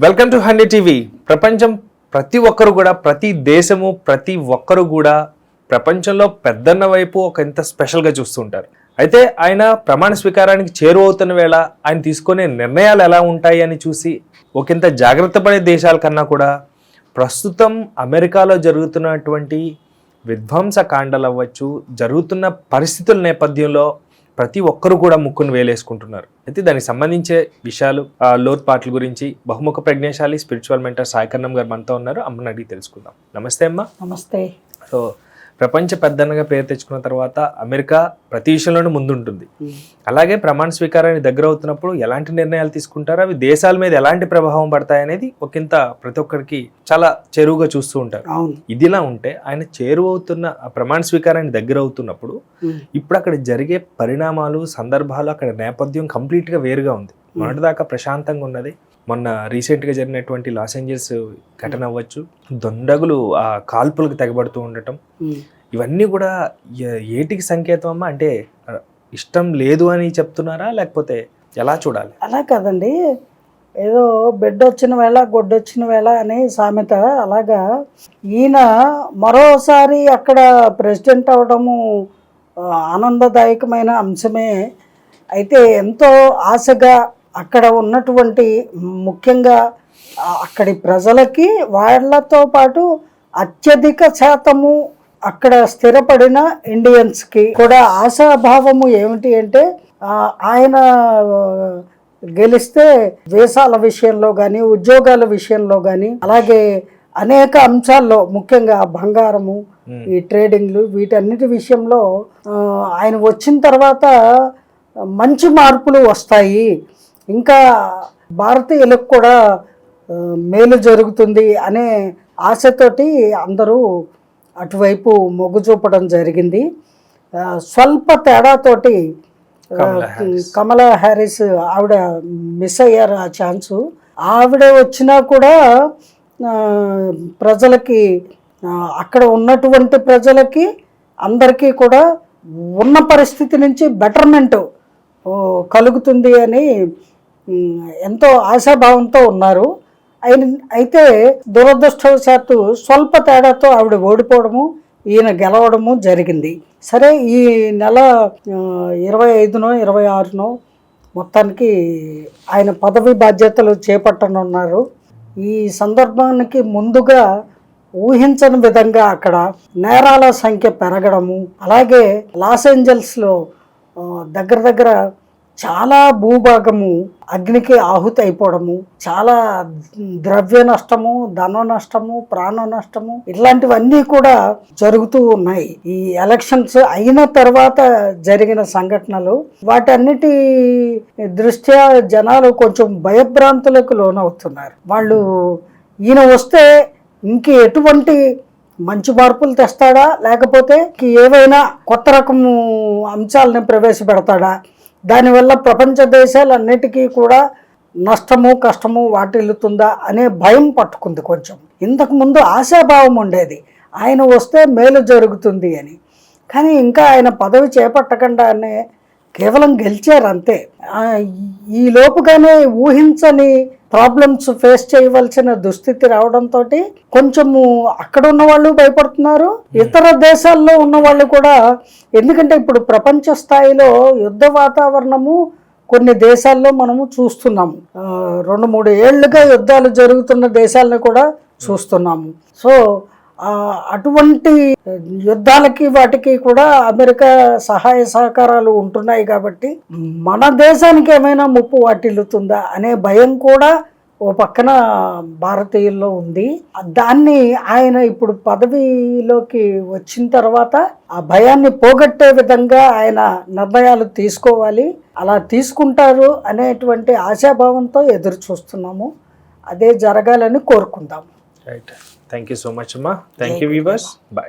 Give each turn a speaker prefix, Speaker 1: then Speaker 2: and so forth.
Speaker 1: Welcome to హండ్రీ TV ప్రపంచం ప్రతి ఒక్కరు కూడా ప్రతి దేశము ప్రతి ఒక్కరు కూడా ప్రపంచంలో పెద్దన్న వైపు ఒక ఇంత స్పెషల్గా చూస్తుంటారు అయితే ఆయన ప్రమాణ స్వీకారానికి చేరువవుతున్న వేళ ఆయన తీసుకునే నిర్ణయాలు ఎలా ఉంటాయి అని చూసి ఒకంత జాగ్రత్త పడే దేశాల కన్నా కూడా ప్రస్తుతం అమెరికాలో జరుగుతున్నటువంటి విధ్వంస కాండలు అవ్వచ్చు జరుగుతున్న పరిస్థితుల నేపథ్యంలో ప్రతి ఒక్కరు కూడా ముక్కును వేలేసుకుంటున్నారు. అయితే దానికి సంబంధించే విషయాలు ఆ, లోతుపాట్ల గురించి బహుముఖ ప్రజ్ఞాశాలి స్పిరిచువల్ మెంటర్ సాయికర్ణం గారు మనతో ఉన్నారు. అమ్మని అడిగి తెలుసుకుందాం. నమస్తే అమ్మ.
Speaker 2: నమస్తే.
Speaker 1: సో ప్రపంచ పెద్దన్నగా పేరు తెచ్చుకున్న తర్వాత అమెరికా ప్రతి విషయంలోనూ ముందుంటుంది. అలాగే ప్రమాణ స్వీకారానికి దగ్గర అవుతున్నప్పుడు ఎలాంటి నిర్ణయాలు తీసుకుంటారో? అవి దేశాల మీద ఎలాంటి ప్రభావం పడతాయనేది ఒకంత ప్రతి ఒక్కరికి చాలా చెరువుగా చూస్తూ ఉంటారు. ఇదిలా ఉంటే ఆయన చేరువవుతున్న ప్రమాణ స్వీకారానికి దగ్గర అవుతున్నప్పుడు. ఇప్పుడు అక్కడ జరిగే పరిణామాలు సందర్భాలు అక్కడ నేపథ్యం కంప్లీట్గా వేరుగా ఉంది. మొన్నటిదాకా ప్రశాంతంగా ఉన్నది. మొన్న రీసెంట్గా జరిగినటువంటి లాస్ ఏంజల్స్ ఘటన అవ్వచ్చు దొండగులు ఆ కాల్పులకు తెగబడుతూ ఉండటం
Speaker 2: ఉమ్.
Speaker 1: ఇవన్నీ కూడా ఏటికి సంకేతం అమ్మా? అంటే ఇష్టం లేదు అని చెప్తున్నారా? లేకపోతే ఎలా చూడాలి?
Speaker 2: అలా కాదండి. ఏదో బిడ్డ వచ్చిన వేళ గొడ్డొచ్చిన వేళ అని సామెత. అలాగా ఈయన మరోసారి అక్కడ ప్రెసిడెంట్ అవడము ఆనందదాయకమైన అంశమే. అయితే ఎంతో ఆశగా అక్కడ ఉన్నటువంటి ముఖ్యంగా అక్కడి ప్రజలకి వాళ్ళతో పాటు అత్యధిక శాతము అక్కడ స్థిరపడిన ఇండియన్స్కి కూడా ఆశాభావము ఏమిటి అంటే ఆయన గెలిస్తే వేసాల విషయంలో కానీ ఉద్యోగాల విషయంలో కానీ అలాగే అనేక అంశాల్లో ముఖ్యంగా బంగారము ఈ ట్రేడింగ్లు వీటన్నిటి విషయంలో ఆయన వచ్చిన తర్వాత మంచి మార్పులు వస్తాయి. ఇంకా భారతీయులకు కూడా మేలు జరుగుతుంది అనే ఆశతోటి అందరూ అటువైపు మొగ్గు చూపడం జరిగింది స్వల్ప తేడాతోటి
Speaker 1: కమలా హ్యారిస్.
Speaker 2: ఆవిడ మిస్ అయ్యారు ఆ ఛాన్సు ఆవిడ వచ్చినా కూడా ప్రజలకి అక్కడ ఉన్నటువంటి ప్రజలకి అందరికీ కూడా ఉన్న పరిస్థితి నుంచి బెటర్మెంట్ కలుగుతుంది అని ఎంతో ఆశాభావంతో ఉన్నారు. ఆయన అయితే దురదృష్టవశాత్తు స్వల్ప తేడాతో ఆవిడ ఓడిపోవడము ఈయన గెలవడము జరిగింది. సరే ఈ నెల ఇరవై ఐదునో ఇరవై ఆరునో మొత్తానికి ఆయన పదవి బాధ్యతలు చేపట్టనున్నారు. ఈ సందర్భానికి ముందుగా ఊహించని విధంగా అక్కడ నేరాల సంఖ్య పెరగడము అలాగే లాస్ ఏంజల్స్లో దగ్గర దగ్గర చాలా భూభాగము అగ్నికి ఆహుతి అయిపోవడము చాలా ద్రవ్య నష్టము ధన నష్టము ప్రాణ నష్టము ఇట్లాంటివన్నీ కూడా జరుగుతూ ఉన్నాయి. ఈ ఎలక్షన్స్ అయిన తర్వాత జరిగిన సంఘటనలు వాటన్నిటి దృష్ట్యా జనాలు కొంచెం భయభ్రాంతులకు లోనవుతున్నారు. వాళ్ళు ఈయన వస్తే ఇంక ఎటువంటి మంచి మార్పులు తెస్తాడా? లేకపోతే ఏవైనా కొత్త రకము అంశాలను ప్రవేశపెడతాడా? దానివల్ల ప్రపంచ దేశాలన్నిటికీ కూడా నష్టము కష్టము వాటిల్లుతుందా అనే భయం పట్టుకుంది కొంచెం. ఇంతకు ముందు ఆశాభావం ఉండేది. ఆయన వస్తే మేలు జరుగుతుంది అని. కానీ ఇంకా ఆయన పదవి చేపట్టకుండానే కేవలం గెలిచారు అంతే. ఈ లోపుగానే ఊహించని ప్రాబ్లమ్స్ ఫేస్ చేయవలసిన దుస్థితి రావడంతో కొంచెము అక్కడ ఉన్న వాళ్ళు భయపడుతున్నారు. ఇతర దేశాల్లో ఉన్న వాళ్ళు కూడా ఎందుకంటే ఇప్పుడు ప్రపంచ స్థాయిలో యుద్ధ వాతావరణము కొన్ని దేశాల్లో మనము చూస్తున్నాము. రెండు మూడు ఏళ్ళుగా యుద్ధాలు జరుగుతున్న దేశాలను కూడా చూస్తున్నాము. సో అటువంటి యుద్ధాలకి వాటికి కూడా అమెరికా సహాయ సహకారాలు ఉంటున్నాయి కాబట్టి మన దేశానికి ఏమైనా ముప్పు వాటిల్లుతుందా అనే భయం కూడా ఓ పక్కన భారతీయుల్లో ఉంది. దాన్ని ఆయన ఇప్పుడు పదవిలోకి వచ్చిన తర్వాత ఆ భయాన్ని పోగొట్టే విధంగా ఆయన నిర్ణయాలు తీసుకోవాలి. అలా తీసుకుంటారు అనేటువంటి ఆశాభావంతో ఎదురు చూస్తున్నాము అదే జరగాలని కోరుకుందాం.
Speaker 1: Right. Thank you so much అమ్మా థ్యాంక్ యూ వీవర్స్ బాయ్